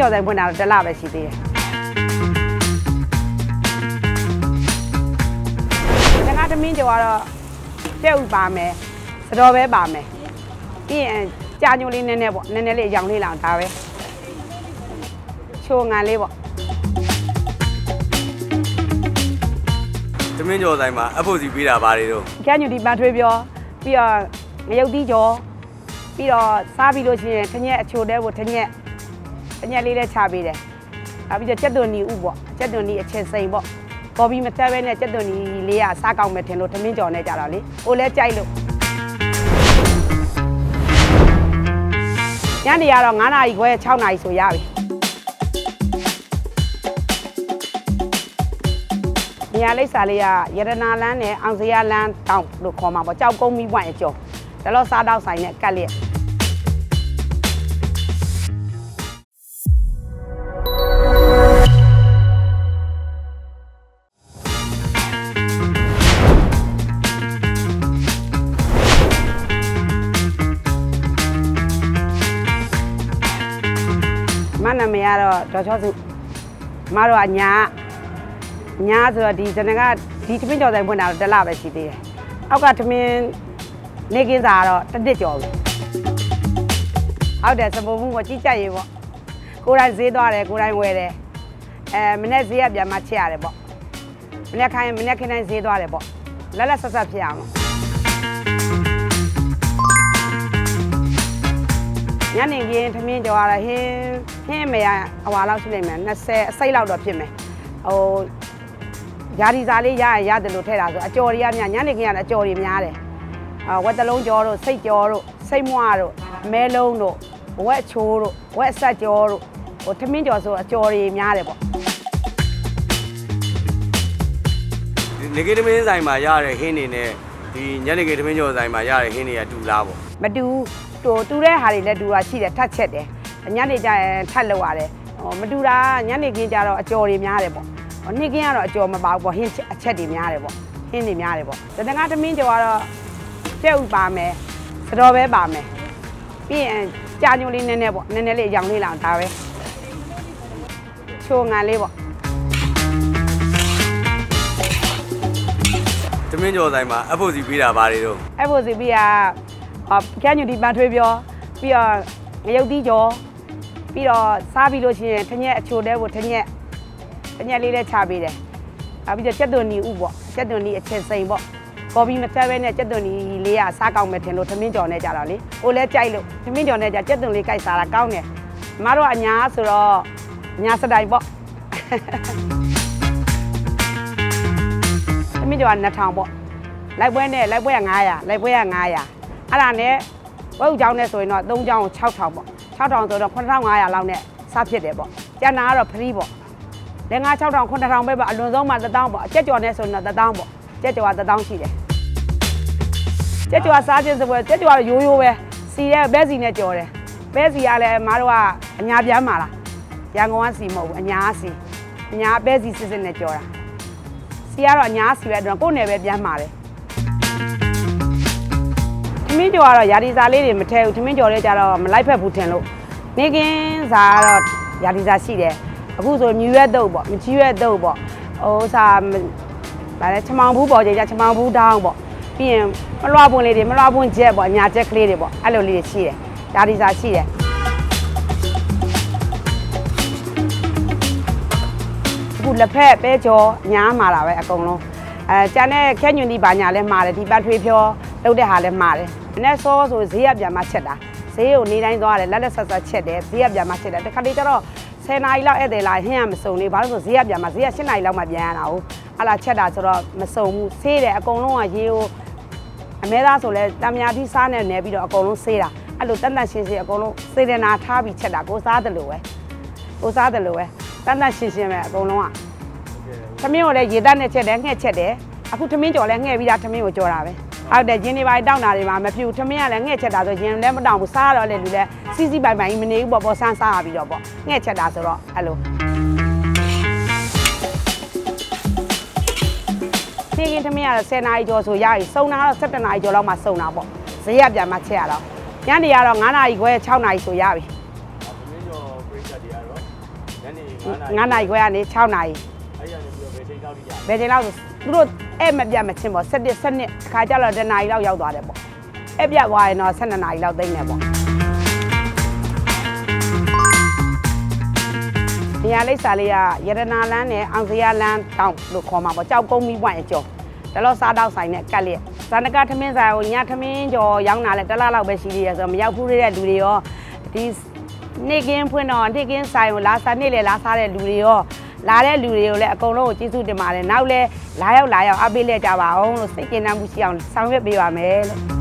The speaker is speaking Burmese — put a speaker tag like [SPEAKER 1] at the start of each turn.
[SPEAKER 1] ကျော်ဆိုင်ဖွင့်တာတော့တစ်လပဲရှိသေးတယ်တခါသမင်းကျော်ကတော့ကျဲဥပါမယ်စတော်ပဲပါမယ်ပြီးရင်ကြာညိုလေးနည်းနည်းပေါ့နည်းနည်းလေးအရောင်လေးလောင်ဒါပဲချိုငံလေးပေါ့
[SPEAKER 2] သမင်းကျော်ဆိုင်မှာအဖို့စီပေးတာဗါတွေတော့
[SPEAKER 1] ကျညူဒီပန်ထွေးပြောပြီးတော့ငရုတ်သီးကျော်ပြီးတော့စားပြီးလို့ရှိရင်ထညက်အချိုတဲကိုထညက် ထညက်လေးလည်းချပေးတယ်နောက်ပြီးတော့ကြက်သွန်နီဥပေါ့ကြက်သွန်နီအချင်းစိန်ပေါ့ပေါ်ပြီးမသက်ပဲနဲ့ကြက်သွန်နီလေးကစားကောင်းမယ်ထင်လို့သမင်းကျော်နဲ့ကြတော့လေဟိုလဲကြိုက်လို့ညနေရတော့9နာရီခွဲ6နာရီဆိုရပြီနေရာလိပ်စာလေးကရတနာလန်းနဲ့အောင်စရာလန်းတောင်လို့ခေါ်မှာပေါ့ကြောက်ကုန်းမိပွင့်အကျော်ဒါလို့စားတော့ဆိုင်နဲ့ကတ်လျက် နာမည်ကတော့ဒေါ်ချောစုမတို့ကညာညာဆိုတော့ဒီဇနကဒီသမင်းကျော်ဆိုင်ဖွင့်တာတော့တစ်လပဲရှိသေးတယ်အောက်ကသမင်းနေကင်းစာကတော့တစ်နှစ်ကျော်ပြီဟုတ်တယ်စပုံမှုကိုကြီးကြက်ရေးပေါ့ကိုယ်တိုင်ဈေးသွားတယ်ကိုယ်တိုင်ဝယ်တယ်အဲမနေ့ဈေးကပြန်မှချက်ရတယ်ပေါ့မနေ့ခိုင်းမနေ့ခင်းတိုင်းဈေးသွားတယ်ပေါ့လက်လက်ဆက်ဆက်ဖြစ်အောင် ညနေခင်းထမင်းကြော်ရတာဟင်းဟင်းမေရအဝါလောက်ရှိနေမယ်20အစိတ်လောက်တော့ဖြစ်မယ်ဟိုယာဒီစာလေးရရင်ရတယ်လို့ထည့်တာဆိုအကြော်တွေကများညနေခင်းကအကြော်တွေများတယ်အဝက်တလုံးကြော်တို့စိတ်ကြော်တို့စိတ်မွားတို့မဲလုံးတို့ဝက်ချိုးတို့ဝက်ဆက်ကြော်တို့ဟိုထမင်းကြော်ဆိုအကြော်တွေများတယ်ပေါ့
[SPEAKER 2] ဒီနေကေသမင်းဆိုင်မှာရတဲ့ဟင်းတွေနဲ့ဒီညနေကေသမင်းကျော်ဆိုင်မှာရတဲ့ဟင်းတွေကတူလားပေါ့
[SPEAKER 1] မတူ တူတူတဲ့ဟာတွေလည်းတူတာရှိတယ်ထတ်ချက်တယ်ညနေကျရင်ထတ်လောက်ရတယ်ဟိုမတူတာညနေခင်းကျတော့အကြော်တွေများတယ်ပေါ့ဟိုနေ့ခင်းကတော့အကြော်မပါဘူးပေါ့ဟင်းချက်အချက်တွေများတယ်ပေါ့ဟင်းတွေများတယ်ပေါ့တတကားသမင်းကြော်ကတော့ကျဲဥပါမယ်စတော်ပဲပါမယ်ပြီးရင်ကြာညိုလေးနည်းနည်းပေါ့နည်းနည်းလေးအရောင်လေးလောင်ဒါပဲချိုငံလေးပေါ့
[SPEAKER 2] သမင်းကျော်ဆိုင်မှာအဖို့စီပေးတာဗါတွေတော့
[SPEAKER 1] အဲ့ဖို့စီပြီးက ကျန်းညူဒီပန်ထွေးပြောပြီးတော့ငရုတ်သီးကျော်ပြီးတော့စားပြီးလို့ရှိရင်ထညက်အချိုတဲကိုထညက်ထညက်လေးလည်းချပေးတယ်နောက်ပြီးတော့ကြက်သွန်နီဥပေါ့ကြက်သွန်နီအချင်းစိန်ပေါ့ပေါ်ပြီးမသက်ပဲနဲ့ကြက်သွန်နီလေးကစားကောင်းမယ်ထင်လို့ထမင်းကျော်နဲ့ကြတော့လေဟိုလဲကြိုက်လို့ထမင်းကျော်နဲ့ကြကြက်သွန်လေးကြိုက်စားတာကောင်းတယ်မတို့ကအညာဆိုတော့ညာစတိုင်ပေါ့ထမင်းကျော်က2000ပေါ့လိုက်ပွဲနဲ့လိုက်ပွဲက900လိုက်ပွဲက900 အဲ့ဒါနဲ့ဝဲဥချောင်းနဲ့ဆိုရင်တော့3ချောင်းကို6000ပေါ့6000ဆိုတော့9500လောက်နဲ့စဖြစ်တယ်ပေါ့ကျန်တာကတော့ free ပေါ့လက်ငါ6000 9000ပဲပေါ့အလွန်ဆုံးမှ1000ပေါ့အကျက်ကျော်နဲ့ဆိုရင်တော့1000ပေါ့ကျက်ကျော်က1000ရှိတယ်ကျက်ကျော်ကစားခြင်းစပွဲကျက်ကျော်ကရိုးရိုးပဲစီတဲ့ဘဲစီနဲ့ကြော်တယ်ဘဲစီကလည်းမတို့ကအညာပြန်ပါလားရန်ကုန်ကစီမဟုတ်ဘူးအညာစီအညာဘဲစီစစ်စစ်နဲ့ကြော်တာစီကတော့အညာစီပဲအဲ့တော့ကိုယ့်နယ်ပဲပြန်มาတယ်ထ မင်းကျော်ကတော့ယာဒီစာလေးတွေမထဲဘူးထမင်းကျော်လေးကြတော့မလိုက်ဖက်ဘူးထင်လို့နေကင်းစာကတော့ယာဒီစာရှိတယ်အခုဆိုမြူရွက်တုပ်ပေါ့မချီရွက်တုပ်ပေါ့ဟိုစာဗါလဲချမောင်ဘူးပေါ့ကြကြချမောင်ဘူးတောင်းပေါ့ပြီးရင်မလွှပွင့်လေးတွေမလွှပွင့်ချက်ပေါ့ညာချက်ကလေးတွေပေါ့အဲ့လိုလေးတွေရှိတယ်ယာဒီစာရှိတယ်အခုလက်ဖက်ပဲကြောညားမာတာပဲအကုန်လုံး အဲကျန်တဲ့ခဲညွန်ဒီဘာညာလဲမှာတယ်ဒီပတ်ထွေးဖြောလုပ်တဲ့ဟာလဲမှာတယ်မနေ့စောဆိုဈေးရပြန်မှချက်တာဈေးကိုနေတိုင်းသွားတယ်လက်လက်ဆက်ဆက်ချက်တယ်ဈေးရပြန်မှချက်တယ်တခါတလေကျတော့10နာရီလောက်ဧည့်သည်လာဟင်းရမစုံလေဘာလို့ဆိုဈေးရပြန်မှဈေးရ7နာရီလောက်မှပြန်ရတာဟုတ်အဲ့လာချက်တာဆိုတော့မစုံဘူးဆေးတယ်အကုန်လုံးကရေကိုအမဲသားဆိုလဲတံမြာတိစားနေနေပြီးတော့အကုန်လုံးဆေးတာအဲ့လိုတန်တန်ရှင်းရှင်းအကုန်လုံးစေတနာထားပြီးချက်တာကိုစားတယ်လို့ပဲကိုစားတယ်လို့ပဲတန်တန်ရှင်းရှင်းပဲအကုန်လုံးက သမင်းကိုလည်းရေတက်နဲ့ချက်တယ်ငှက်ချက်တယ်အခုသမင်းကြော်လည်းငှက်ပြီးသားသမင်းကိုကြော်တာပဲဟုတ်တယ်ဂျင်းနေပါတောင်းတာတွေမှာမဖြူသမင်းကလည်းငှက်ချက်တာဆိုရင်လည်းမတောင်းဘူးစားတော့လေလူလည်းစီစီပိုင်ပိုင်မနေဘူးပေါ့ပေါ့ဆန်းစားပြီးတော့ပေါ့ငှက်ချက်တာဆိုတော့အဲ့လိုနေကင်းသမင်းကတော့10နာရီကျော်ဆိုရပြီစုံတာတော့17နာရီကျော်လောက်မှစုံတာပေါ့ဈေးရပြန်မှချက်ရတော့ညနေကတော့9နာရီခွဲ6နာရီဆိုရပြီ
[SPEAKER 2] သမင်းကျော်ပြိတ္တတွေကတော့
[SPEAKER 1] 9နာရီခွဲကနေ6နာရီ
[SPEAKER 2] အဲ့ရနေပြီးတော့ ဘယ်ချိန်လောက်ထိကြာ
[SPEAKER 1] ဘယ်ချိန်လောက်ဆိုသူတို့အဲ့မပြတ်မချင်းပေါ့7 7နှစ်ခါကြတော့တနာရီလောက်ရောက်သွားတယ်ပေါ့အဲ့ပြတ်သွားရင်တော့12နာရီလောက်သိမ့်တယ်ပေါ့နေရာလိပ်စာလေးကရတနာလန်းနဲ့အောင်စရာလန်းတောင်းလို့ခေါ်မှာပေါ့ကြောက်ကုန်းမီးပွိုင်အကျော်ဒါလို့စားတော့ဆိုင်နဲ့ကတ်လျက်ဇာနကထမင်းဆိုင်ကိုညထမင်းကျော်ရောင်းတာလဲတစ်လလောက်ပဲရှိသေးတယ်ဆိုတော့မရောက်ဘူးတဲ့လူတွေရောဒီနေကင်းဖွင့်တော့နေကင်းဆိုင်ကိုလာစားနေလေလာစားတဲ့လူတွေရော လာတဲ့လူတွေကိုလည်းအကုန်လုံးကိုကျေးဇူးတင်ပါတယ်နောက်လဲလာရောက်လာရောက်အားပေးလက်ကြပါအောင်လို့စိတ်ကျဉ်းနှံမှုရှိအောင်ဆောင်ရွက်ပေးပါမယ်လို့